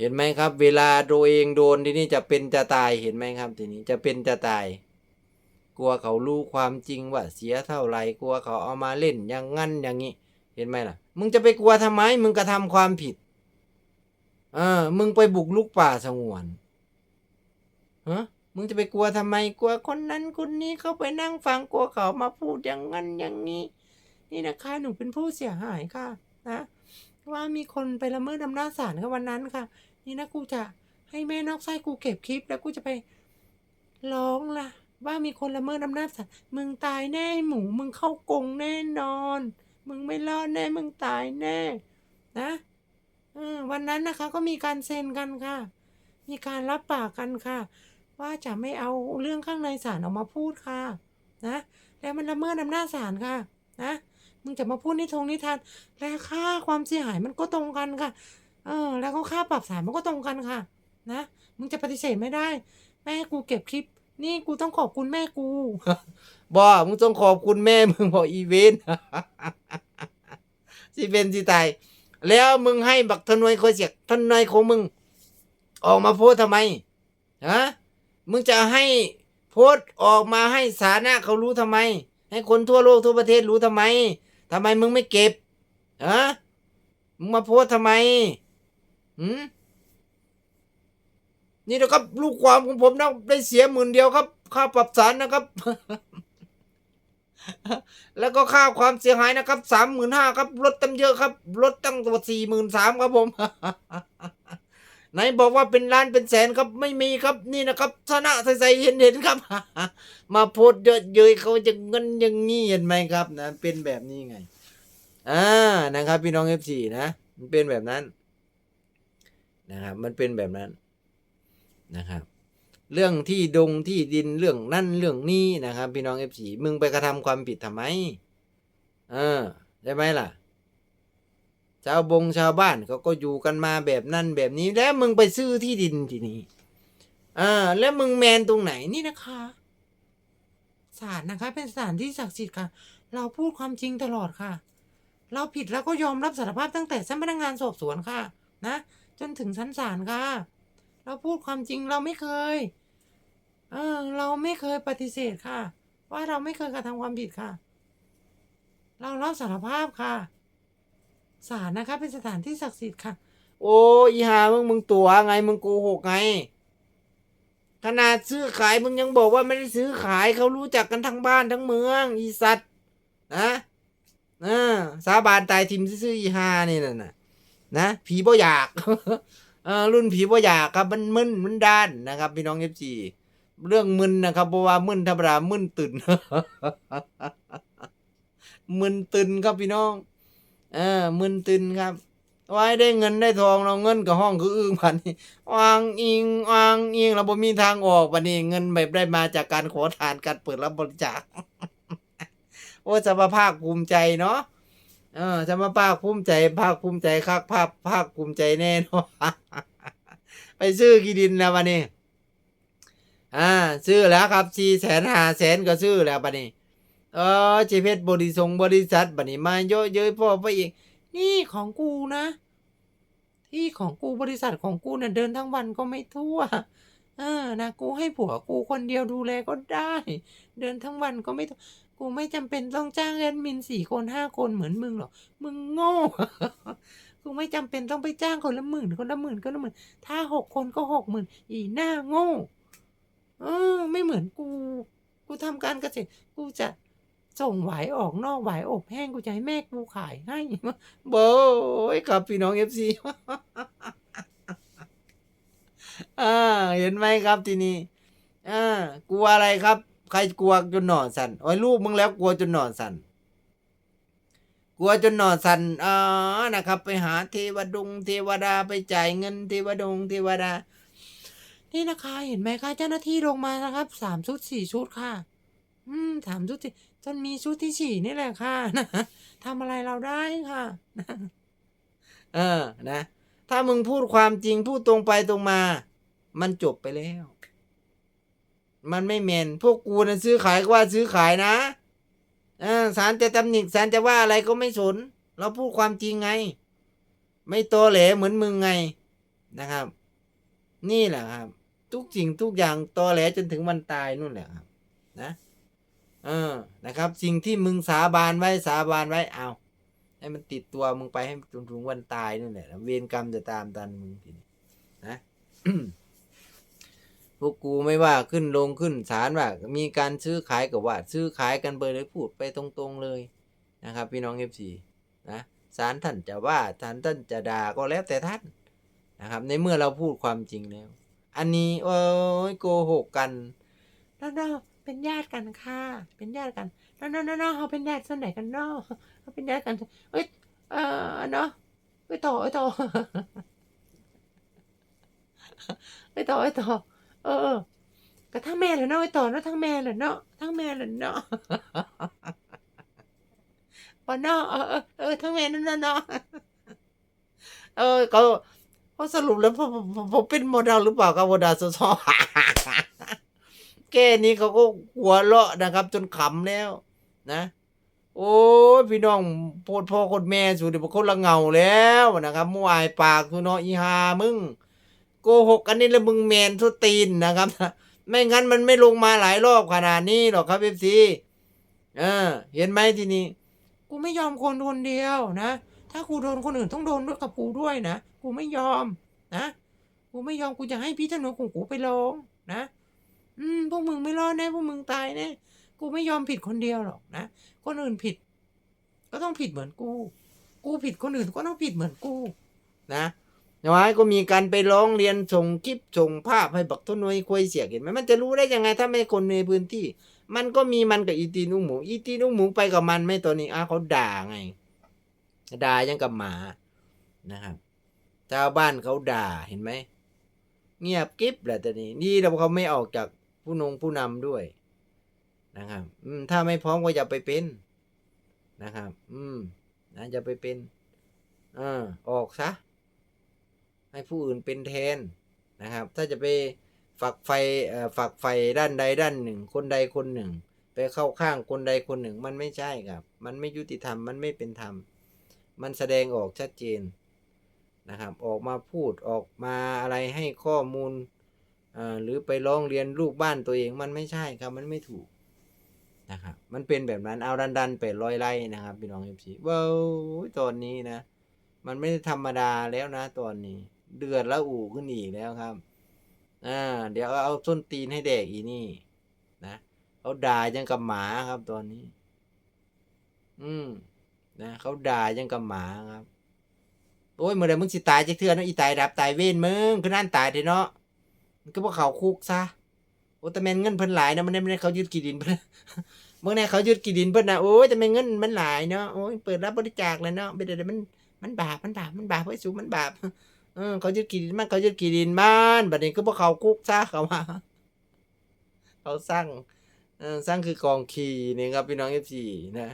เห็นไหมครับ เวลาตัวเองโดนทีนี้จะเป็นจะตายเห็นไหมครับทีนี้จะเป็นจะตาย กลัวเขารู้ความจริงว่าเสียเท่าไหร่กลัวเขาเอามาเล่นอย่างงั้นอย่างนี้ เห็นไหมล่ะ มึงจะไปกลัวทำไม มึงกระทำความผิดเออมึงไปบุกลุกป่าสงวนฮะมึงจะไปกลัวทำไมกลัวคนนั้นคนนี้เขาไปนั่งฟังกลัวเขามาพูดอย่างนั้นอย่างนี้ นี่นะคะหนูเป็นผู้เสียหายค่ะ นะ ว่ามีคนไปละเมิดอำนาจศาลค่ะวันนั้นค่ะ นี่นะกูจะให้แม่นอกไส้กูเก็บคลิป แล้วกูจะไปร้องล่ะ ว่ามีคนละเมิดอำนาจศาลมึงตายแน่หมู มึงเข้ากงแน่นอน มึงไม่รอดแน่มึงตายแน่ นะวันนั้นนะคะก็มีการเซ็นกันค่ะ มีการรับปากกันค่ะ ว่าจะไม่เอาเรื่องข้างในศาลออกมาพูดค่ะ นะ แล้วมันละเมิดอำนาจศาลค่ะ นะ มึงจะมาพูดนิทงนิทาน และค่าความเสียหายมันก็ตรงกันค่ะ เออ แล้วก็ค่าปรับศาลมันก็ตรงกันค่ะ นะมึงจะปฏิเสธไม่ได้ แม่กูเก็บคลิป นี่กูต้องขอบคุณแม่กูบ่มึงต้องขอบคุณแม่มึงบอกอีเวนสิเป็นสิตายแล้วมึงให้บักทนวยคอยเสียกทนวยของมึง ออกมาโพสทำไมฮะมึงจะให้โพสออกมาให้สาธารณะเขารู้ทำไม ให้คนทั่วโลกทั่วประเทศรู้ทำไมทำไมมึงไม่เก็บฮะมึงมาโพสทำไม หืมนี่นะครับ ลูกความของผมนะได้เสียหมื่นเดียวครับ ค่าปรับสารนะครับ แล้วก็ค่าความเสียหายนะครับสามหมื่นห้าครับลดตั้งเยอะครับลดตั้งตัวสี่หมื่นสามครับผมไหนบอกว่าเป็นล้านเป็นแสนครับไม่มีครับนี่นะครับชนะใส่ๆเห็นเห็นครับ มาโพสเยอะเย้ยเขาจะเงินอย่างนี้เห็นไหมครับนะเป็นแบบนี้ไงอ่านะครับ พี่น้องเอฟซีนะมันเป็นแบบนั้น นะครับ มันเป็นแบบนั้นนะครับ เรื่องที่ดงที่ดินเรื่องนั่นเรื่องนี้นะครับ พี่น้องเอฟซีมึงไปกระทำความผิดทำไม เออได้ไหมล่ะ ชาวบงชาวบ้านเขาก็อยู่กันมาแบบนั้นแบบนี้ แล้วมึงไปซื้อที่ดินทีนี้อ่าแล้วมึงแมนตรงไหนนี่นะคะศาลนะคะ เป็นศาลที่ศักดิ์สิทธิ์ค่ะ เราพูดความจริงตลอดค่ะ เราผิดแล้วก็ยอมรับสารภาพตั้งแต่ชั้นพนักงานสอบสวนค่ะ นะ จนถึงชั้นศาลค่ะ เราพูดความจริงเราไม่เคย เออ เราไม่เคยปฏิเสธค่ะ ว่าเราไม่เคยกระทำความผิดค่ะ เรารับสารภาพค่ะศาลนะคะ เป็นสถานที่ศักดิ์สิทธิ์ค่ะ โอ้อีหามึงมึงตัวไงมึงโกหกไง ขนาดซื้อขายมึงยังบอกว่าไม่ได้ซื้อขายเขารู้จักกันทั้งบ้านทั้งเมือง อีสัตว์นะเออสาบานตายทิมซื้อๆอีหานี่น่ะนะ นะผีบ่อยากรุ่นผีบ่อยากครับมันมึนมันด้านนะครับพี่น้องเอฟซีเรื่องมึนนะครับเพราะว่ามึนธรรมดามึนตื่นมึนตื่นครับพี่น้อง เออมึนตึนครับไว้ได้เงินได้ทองเราเงินกับห้องคืออึ้งพันนี้วางอิงวางอิงเราบ่มีทางออกวันนี้เงินแบบได้มาจากการขอทานการเปิดรับบริจาคโอ้จะมาภาคภูมิใจเนาะ เออจะมาภาคภูมิใจ ภาคภูมิใจคักภาคภาคภูมิใจแน่นาะไปซื้อกี่ดินแล้ววันนี้อ่าซื้อแล้วครับสี่แสนห้าแสนก็ซื้อแล้วบัดนี้ เออเจเพชรบริสงบริษัทบัดนี้มาเยอะเย้ยพ่อไปอีก นี่ของกูนะ ที่ของกูบริษัทของกูเนี่ยเดินทั้งวันก็ไม่ทั่ว เออนะกูให้ผัวกูคนเดียวดูแลก็ได้ เดินทั้งวันก็ไม่ทั่ว กูไม่จำเป็นต้องจ้างแอดมินสี่คนห้าคนเหมือนมึงหรอกมึงโง่กูไม่จำเป็นต้องไปจ้างคนละหมื่นคนละหมื่นคนละหมื่นถ้าหกคนก็หกหมื่นอีหน้าโง่เออ ไม่เหมือนกู กูทำการเกษตรกูจะส่งหวายออกนอกหวายอบแห้งกูจะให้แม่กูขายให้โบยครับพี่น้องเอฟซีอ่าเห็นไหมครับทีนี้อ่ากลัวอะไรครับ ใครกลัวจนนอนสันโอ้ยลูกมึงแล้วกลัวจนนอนสันกลัวจนนอนสันอ่านะครับ ไปหาเทวดงเทวดาไปจ่ายเงินเทวดงเทวดา นี่นะคะเห็นไหมคะเจ้าหน้าที่ลงมานะครับสามชุดสี่ชุดค่ะ อืมถามชุดที่จนมีชุดที่สี่นี่แหละค่ะนะทำอะไรเราได้ค่ะ เออนะ ถ้ามึงพูดความจริงพูดตรงไปตรงมา มันจบไปแล้ว มันไม่เมนพวกกูนะซื้อขายก็ว่าซื้อขายนะออศาลจะตำหนิศาลจะว่าอะไรก็ไม่สน เราพูดความจริงไง ไม่โตเหลเหมือนมึงไงนะครับ นี่แหละครับ ทุกสิ่งทุกอย่างตอแหลจนถึงวันตายนู่นแหละครับ นะเออนะครับ สิ่งที่มึงสาบานไว้สาบานไว้เอาให้มันติดตัวมึงไปให้จนถึงวันตายนู่นแหละเวรกรรมจะตามตันมึงทีนี้นะ พวกกูไม่ว่าขึ้นลงขึ้นศาลว่า มีการซื้อขายกับว่า ซื้อขายกันไปเลยพูดไปตรงๆเลยนะครับ พี่น้องเอฟซีนะศาลท่านจะว่าศาลท่านจะด่าก็แล้วแต่ท่านนะครับ ในเมื่อเราพูดความจริงแล้ว อันนี้โอ้ยโกหกกันน้องเป็นญาติกันค่ะ เป็นญาติกันน้องน้องเขาเป็นญาติส่วนไหนกันเนาะเขาเป็นญาติกันเอ้ยเออเนาะไปต่อไปต่อไปต่อไปต่อ เออเออก็ทั้งแม่เลยเนาะไปต่อเนาะทั้งแม่เลยเนาะทั้งแม่เลยเนาะปอเนาะเออเออเออทั้งแม่นั่นน่ะเนาะเออก็ก็สรุปแล้วผมผมเป็นโมเดลหรือเปล่าครับโมเดลซอแค่นี้เขาก็หัวเราะนะครับ จนขำแล้ว นะ โอ้พี่น้องโพดพ่อโคตรแม่สุดเดี๋ยวคนละเงาแล้วนะครับมัวไอปากทุนเนาะอีหามึง โกหกอันนี้แล้วมึงแมนทุตีนนะครับ ไม่งั้นมันไม่ลงมาหลายรอบขนาดนี้หรอกครับเอฟซีเออ เห็นไหมทีนี้ กูไม่ยอมคนคนเดียวนะ ถ้ากูโดนคนอื่นต้องโดนด้วยกับกูด้วยนะ กูไม่ยอมนะ กูไม่ยอมกูจะให้พี่ธนูของกูไปลงนะ อืมพวกมึงไม่รอดแน่พวกมึงตายแน่กูไม่ยอมผิดคนเดียวหรอกนะ คนอื่นผิด ก็ต้องผิดเหมือนกู กูผิดคนอื่นก็ต้องผิดเหมือนกู นะ อย่างไรก็มีการไปร้องเรียนส่งคลิปส่งภาพให้บักต้นวยคุยเสียเห็นไหมมันจะรู้ได้ยังไงถ้าไม่คนในพื้นที่ มันก็มีมันกับอีตีนุ่งหมู อีตีนุ่งหมูไปกับมันไม่ตัวนี้อ้าเขาด่าไงด่ายังกับหมานะครับชาวบ้านเขาด่าเห็นไหมเงียบกิ๊บแหละต่นี้นี่เราเขาไม่ออกจากผู้นงผู้นำด้วยนะครับ อืม ถ้าไม่พร้อมก็อย่าไปเป็นนะครับ อืมนะอย่าไปเป็น เออออกซะ ให้ผู้อื่นเป็นแทนนะครับ ถ้าจะไปฝักไฟฝักไฟด้านใดด้านหนึ่ง คนใดคนหนึ่ง ไปเข้าข้างคนใดคนหนึ่ง มันไม่ใช่ครับ มันไม่ยุติธรรมมันไม่เป็นธรรม มันแสดงออกชัดเจนนะครับ ออกมาพูดออกมาอะไรให้ข้อมูลหรือไปร้องเรียนลูกบ้านตัวเองมันไม่ใช่ครับมันไม่ถูกนะครับมันเป็นแบบนั้นเอาดันดันไปร้อยไล่นะครับพี่น้องเอฟซีว้าวตอนนี้นะ มันไม่ธรรมดาแล้วนะตอนนี้ เดือดแล้วอู่ขึ้นอีกแล้วครับ อ่า เดี๋ยวเอาส้นตีนให้แดกอีนี่ นะเขาด่ายังกับหมาครับตอนนี้ อืม นะเขาด่ายังกับหมาครับ โอ้ยเมื่อไรมึงสิตายจะเทื่อเนาะอีตายดับตายเว้นมึงคือนั่นตายเถอะเนาะมันก็บอกเขาคุกซะโอ้แต่แม่นเงินเพิ่นหลายนะมันได้ไม่ได้เขายึดกี่ดินเพิ่นเมื่อไหร่เขายึดกี่ดินเพิ่นนะโอ้ยแต่แม่นเงินมันหลายเนาะโอ้ยเปิดรับบริจาคเลยเนาะไม่ได้มันมันบาปมันบาปมันบาปเฮ้ยสูมันบาป ออเขายึดกีดินมันเขายึดกีดินบ้านบัดนี้ก็พวกเขาคุกซะเขามาเขาสร้างสร้างคือกองขีนี่ครับพี่น้องเอฟซีนะ